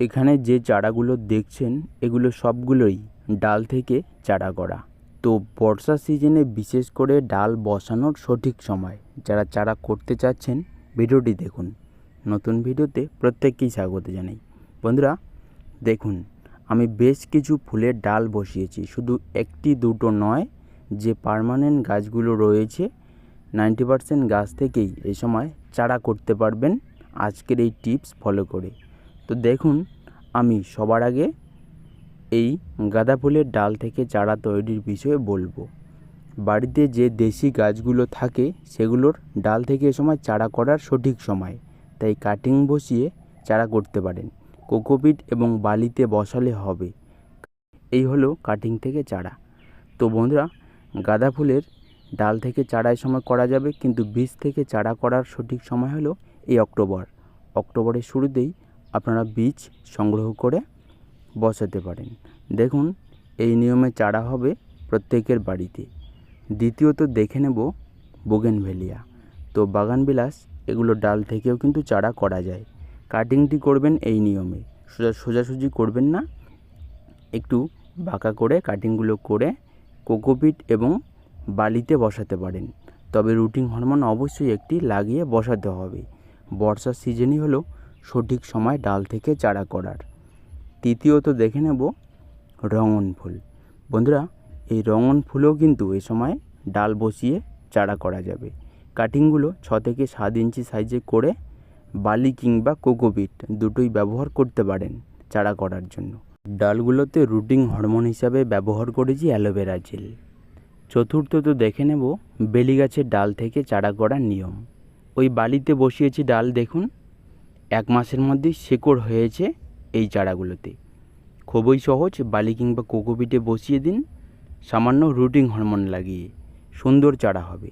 এখানে যে চারাগুলো দেখছেন, এগুলো সবগুলোই ডাল থেকে চারা করা। তো বর্ষা সিজনে বিশেষ করে ডাল বসানোর সঠিক সময় যারা চারা করতে চাচ্ছেন, ভিডিওটি দেখুন। নতুন ভিডিওতে প্রত্যেককেই স্বাগত জানাই। বন্ধুরা, দেখুন, আমি বেশ কিছু ফুলের ডাল বসিয়েছি। শুধু একটি দুটো নয়, যে পার্মানেন্ট গাছগুলো রয়েছে, নাইনটি পারসেন্ট গাছ থেকেই এই সময় চারা করতে পারবেন। আজকের এই টিপস ফলো করে। তো দেখুন, আমি সবার আগে এই গাঁদা ফুলের ডাল থেকে চারা তৈরির বিষয়ে বলব। বাড়িতে যে দেশি গাছগুলো থাকে, সেগুলোর ডাল থেকে এ সময় চারা করার সঠিক সময়। তাই কাটিং বসিয়ে চারা করতে পারেন। কোকোপিট এবং বালিতে বসালে হবে। এই হলো কাটিং থেকে চারা। তো বন্ধুরা, গাঁদা ফুলের ডাল থেকে চারায় সময় করা যাবে, কিন্তু বীজ থেকে চারা করার সঠিক সময় হলো এই অক্টোবর। অক্টোবরের শুরুতেই আপনারা বীজ সংগ্রহ করে বসাতে পারেন। দেখুন, এই নিয়মে চারা হবে প্রত্যেকের বাড়িতে। দ্বিতীয়ত দেখে নেব বোগেনভেলিয়া। তো বাগানবিলাস, এগুলো ডাল থেকেও কিন্তু চারা করা যায়। কাটিংটি করবেন এই নিয়মে। সোজা, সোজাসুজি করবেন না। একটু বাঁকা করে কাটিংগুলো করে কোকোপিট এবং বালিতে বসাতে পারেন। তবে রুটিং হরমোন অবশ্যই একটি লাগিয়ে বসাতে হবে। বর্ষার সিজনই হলো সঠিক সময় ডাল থেকে চারা করার। তৃতীয়ত দেখে নেব রঙন ফুল। বন্ধুরা, এই রঙন ফুলও কিন্তু এ সময় ডাল বসিয়ে চারা করা যাবে। কাটিংগুলো ছ থেকে সাত ইঞ্চি সাইজে করে বালি কিংবা কোকোপিট দুটোই ব্যবহার করতে পারেন চারা করার জন্য। ডালগুলোতে রুটিং হরমোন হিসাবে ব্যবহার করেছি অ্যালোভেরা জেল। চতুর্থত দেখে নেব বেলি গাছের ডাল থেকে চারা করার নিয়ম। ওই বালিতে বসিয়েছি ডাল, দেখুন। এক মাসের মধ্যেই শেকড় হয়েছে এই চারাগুলোতে। খুবই সহজ, বালি কিংবা কোকোপিটে বসিয়ে দিন, সামান্য রুটিং হরমোন লাগিয়ে। সুন্দর চারা হবে।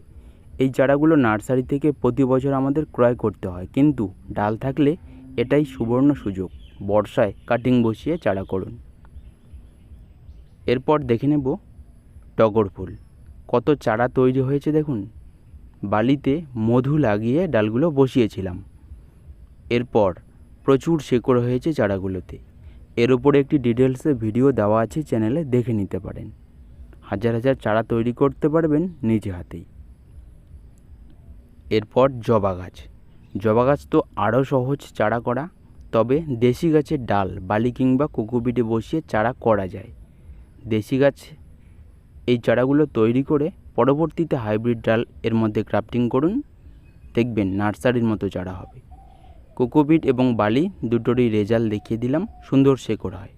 এই চারাগুলো নার্সারি থেকে প্রতি বছর আমাদের ক্রয় করতে হয়, কিন্তু ডাল থাকলে এটাই সুবর্ণ সুযোগ। বর্ষায় কাটিং বসিয়ে চারা করুন। এরপর দেখে নেব টগর ফুল। কত চারা তৈরি হয়েছে দেখুন। বালিতে মধু লাগিয়ে ডালগুলো বসিয়েছিলাম। এরপর প্রচুর শেকড় হয়েছে চারাগুলোতে। এর উপরে একটি ডিটেলসে ভিডিও দেওয়া আছে চ্যানেলে, দেখে নিতে পারেন। হাজার হাজার চারা তৈরি করতে পারবেন নিজে হাতেই। এরপর জবা গাছ। জবা গাছ তো আরও সহজ চারা করা, তবে দেশি গাছের ডাল, বালি কিংবা কোকোপিটে বসিয়ে চারা করা যায়। দেশি গাছ এই চারাগুলো তৈরি করে পরবর্তীতে হাইব্রিড ডাল এর মধ্যে ক্রাফটিং করুন। দেখবেন নার্সারির মতো চারা হবে। কোকোপিট এবং বালি দুটোরই রেজাল্ট দেখিয়ে দিলাম, সুন্দর শেকড় হয়।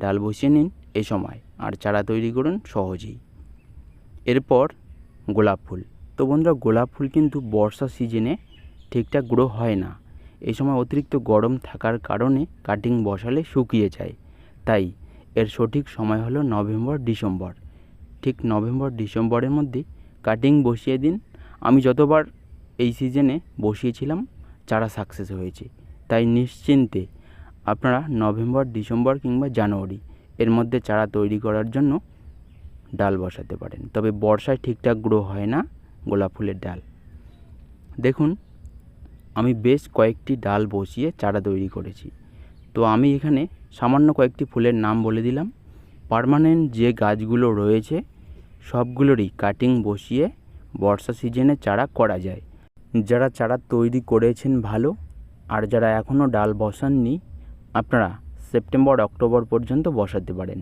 ডাল বসিয়ে নিন এ সময়, আর চারা তৈরি করুন সহজেই। এরপর গোলাপ ফুল। তো বন্ধুরা, গোলাপ ফুল কিন্তু বর্ষা সিজনে ঠিকঠাক গ্রো হয় না। এই সময় অতিরিক্ত গরম থাকার কারণে কাটিং বসালে শুকিয়ে যায়। তাই এর সঠিক সময় হলো নভেম্বর, ডিসেম্বর। ঠিক নভেম্বর, ডিসেম্বরের মধ্যে কাটিং বসিয়ে দিন। আমি যতবার এই সিজনে বসিয়েছিলাম চারা সাকসেস হয়েছে। তাই নিশ্চিন্তে আপনারা নভেম্বর, ডিসেম্বর কিংবা জানুয়ারি এর মধ্যে চারা তৈরি করার জন্য ডাল বসাতে পারেন। তবে বর্ষায় ঠিকঠাক গ্রো হয় না গোলাপ ফুলের ডাল। দেখুন, আমি বেশ কয়েকটি ডাল বসিয়ে চারা তৈরি করেছি। তো আমি এখানে সামান্য কয়েকটি ফুলের নাম বলে দিলাম। পার্মানেন্ট যে গাছগুলো রয়েছে, সবগুলোরই কাটিং বসিয়ে বর্ষা সিজনে চারা করা যায়। যারা চারা তৈরি করেছেন ভালো, আর যারা এখনও ডাল বসাননি, আপনারা সেপ্টেম্বর অক্টোবর পর্যন্ত বসাতে পারেন।